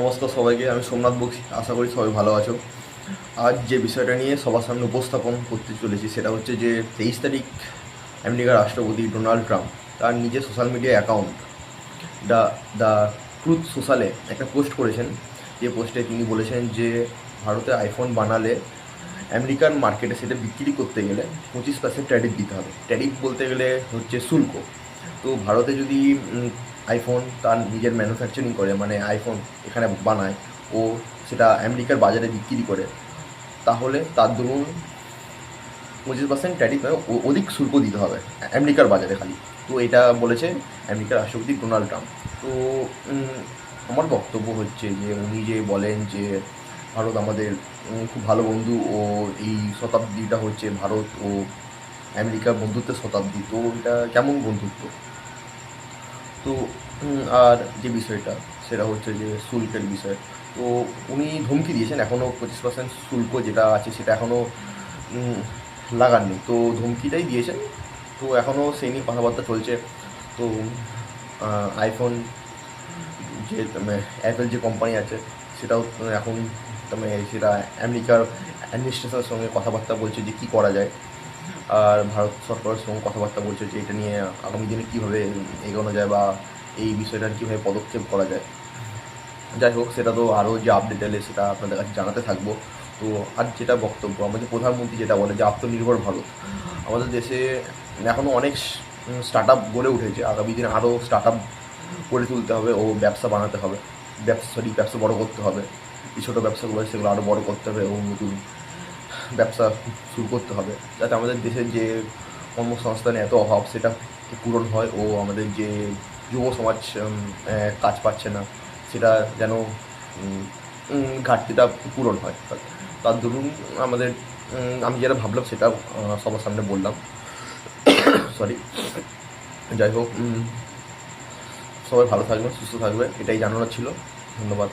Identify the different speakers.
Speaker 1: নমস্কার সবাইকে, আমি সোমনাথ বক্সি। আশা করি সবাই ভালো আছো। আজ যে বিষয়টা নিয়ে সবার সামনে উপস্থাপন করতে চলেছি সেটা হচ্ছে যে তেইশ তারিখ আমেরিকার রাষ্ট্রপতি ডোনাল্ড ট্রাম্প তার নিজের social media account the the Truth সোশ্যালে একটা পোস্ট করেছেন। যে পোস্টে তিনি বলেছেন যে ভারতে আইফোন বানালে আমেরিকান মার্কেটে সেটা বিক্রি করতে গেলে পঁচিশ পার্সেন্ট ট্যারিফ দিতে হবে। ট্যারিফ বলতে গেলে হচ্ছে শুল্ক। তো ভারতে যদি আইফোন তার নিজের ম্যানুফ্যাকচারিং করে মানে আইফোন এখানে বানায়, ও সেটা আমেরিকার বাজারে বিক্রি করে। তাহলে তার দরুন পঁচিশ পার্সেন্ট ট্যারিফ অধিক শুল্ক দিতে হবে, আমেরিকার বাজারে খালি। তো এটা বলেছে আমেরিকার রাষ্ট্রপতি ডোনাল্ড ট্রাম্প। তো আমার বক্তব্য হচ্ছে যে উনি যে বলেন যে ভারত আমাদের খুব ভালো বন্ধু ও এই শতাব্দীটা হচ্ছে ভারত ও আমেরিকার বন্ধুত্বের শতাব্দী। তো এটা কেমন বন্ধুত্ব? তো আর যে বিষয়টা, সেটা হচ্ছে যে শুল্কের বিষয়। তো উনি ধমকি দিয়েছেন এখনও পঁচিশ পার্সেন্ট শুল্ক যেটা আছে সেটা এখনও লাগাননি। তো ধমকিটাই দিয়েছেন, তো এখনও সেই নিয়ে কথাবার্তা চলছে। তো আইফোন যে অ্যাপেল যে কোম্পানি আছে, সেটাও এখন মানে সেটা আমেরিকার অ্যাডমিনিস্ট্রেশনের সঙ্গে কথাবার্তা বলছে যে কী করা যায়। আর ভারত সরকারের সঙ্গে কথাবার্তা বলছে যে এটা নিয়ে আগামী দিনে কীভাবে এগোনো যায় বা এই বিষয়টার কীভাবে পদক্ষেপ করা যায়। যাই হোক, সেটা তো আরও যে আপডেট এলে সেটা আপনাদের কাছে জানাতে থাকব। তো আর যেটা বক্তব্য, আমাদের প্রধানমন্ত্রী যেটা বলে যে আত্মনির্ভর ভারত, আমাদের দেশে এখনও অনেক স্টার্ট আপ গড়ে উঠেছে। আগামী দিনে আরও স্টার্ট আপ গড়ে তুলতে হবে ও ব্যবসা বানাতে হবে। ব্যবসা, সরি, ব্যবসা বড় করতে হবে। এই ছোটো ব্যবসাগুলো সেগুলো আরও বড় করতে হবে এবং নতুন ব্যবসা শুরু করতে হবে। যাতে আমাদের দেশের যে কর্মসংস্থানে এত অভাব, সেটা পূরণ হয় ও আমাদের যে যুব সমাজ কাজ পাচ্ছে না, সেটা যেন ঘাটতিটা পূরণ হয়। তার দরুন আমাদের আমি যেটা ভাবলাম সেটা সবার সামনে বললাম। সরি যাই হোক সবাই ভালো থাকবে সুস্থ থাকবে এটাই জানানোর ছিল। ধন্যবাদ।